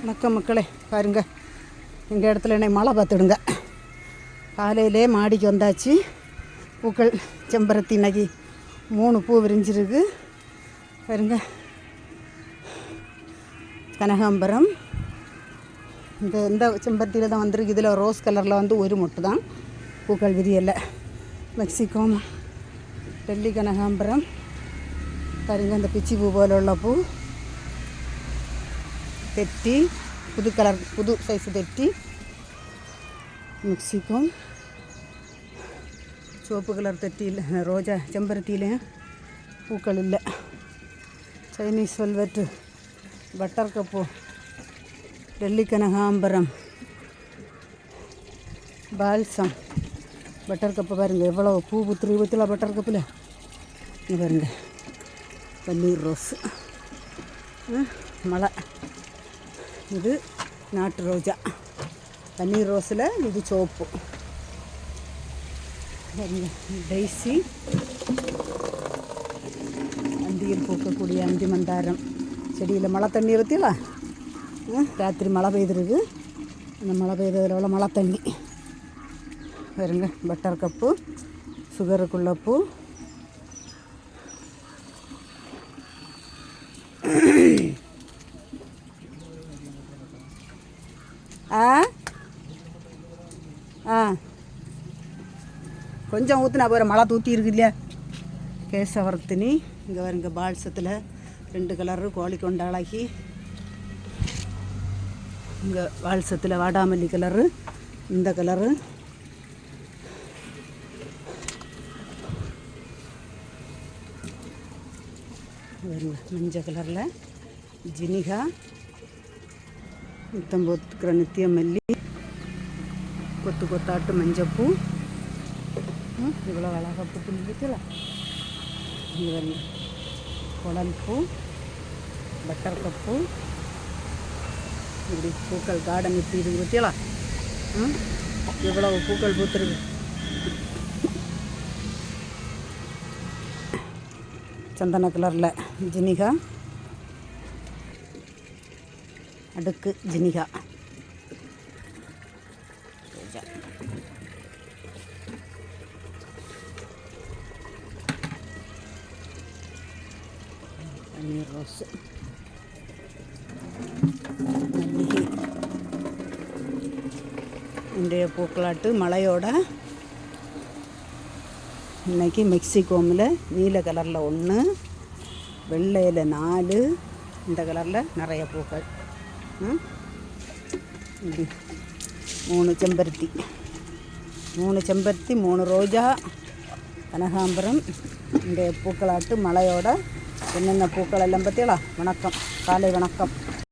வணக்கம் மக்களே பாருங்க. எங்கள் இடத்துல என்னை மழை பார்த்துடுங்க. காலையிலே மாடிக்கு வந்தாச்சு. பூக்கள் செம்பருத்தி நகி மூணு பூ விரிஞ்சிருக்கு. பாருங்க. கனகாம்பரம். இந்த இந்த செம்பருத்தியில் தான் வந்திருக்கு. இதில் ரோஸ் கலரில் வந்து ஒரு மொட்டு தான். பூக்கள் விரியலை. மெக்சிகோ டெல்லி கனகாம்பரம். பாருங்க இந்த பிச்சி பூ போல உள்ள பூ. தைட்டி புது கலர் புது சைஸு தைட்டி மிக்சிக்கும் சிவப்பு கலர் தட்டியில் ரோஜா செம்பருத்தியிலையும் பூக்கள் இல்லை Chinese velvet butter cup Delhi கனகாம்பரம் பால்சம் பட்டர் கப்பு பாருங்கள் எவ்வளோ பூ புத்துரு புத்துல பட்டர் கப்பில் இங்கே பாருங்கள் பன்னீர் ரோஸ் மழை இது நாட்டு ரோஜா. பன்னீர் ரோஸில் இது சோப்பு. பாருங்க டெய்ஸி அந்தியில் பூக்கக்கூடிய அந்தி மந்தாரம். செடியில் மழை தண்ணி பற்றியலா ராத்திரி மழை பெய்திருக்கு. அந்த மழை பெய்ததில் உள்ள மழை தண்ணி. பாருங்க பட்டர் கப்பு சுகருக்குள்ள பூ. ஆ? ஆ. கொஞ்சம் ஊற்றுனா போகிற மழை தூத்தி இருக்கு இல்லையா? கேசவர்த்தினி இங்கே வருங்க பால்சத்தில் ரெண்டு கலரு கோழி கொண்டாளாக்கி இங்கே வால்சத்தில் வாடாமல்லி கலரு இந்த கலரு வருங்க மஞ்சள் கலரில் ஜினிகா. நித்தம் போத்துக்கிற நித்திய மல்லி கொத்து கொத்தாட்டு மஞ்சப்பூ இவ்வளோ அழகாக பூத்து நிற்கல குடல் பூ பட்டர் கப்பு இப்படி பூக்கள் கார்டன் இப்படி இது பற்றியலா இவ்வளவு பூக்கள் பூத்துருக்கு சந்தன கலரில் ஜினிகா அடுக்கு ஜினிகா. பன்னீர் ரோஸ். மல்லிகை இன்றைய பூக்களாட்டு மழையோட இன்னைக்கு மெக்சிகோமில் நீல கலரில் ஒன்று வெள்ளையில் நாலு இந்த கலரில் நிறைய பூக்கள். ம்? இப்படி மூணு செம்பருத்தி. மூணு செம்பருத்தி மூணு ரோஜா கனகாம்பரம் இந்த பூக்களாட்டு மலையோட என்னென்ன பூக்கள் எல்லாம் பார்த்தீங்களா வணக்கம். காலை வணக்கம்.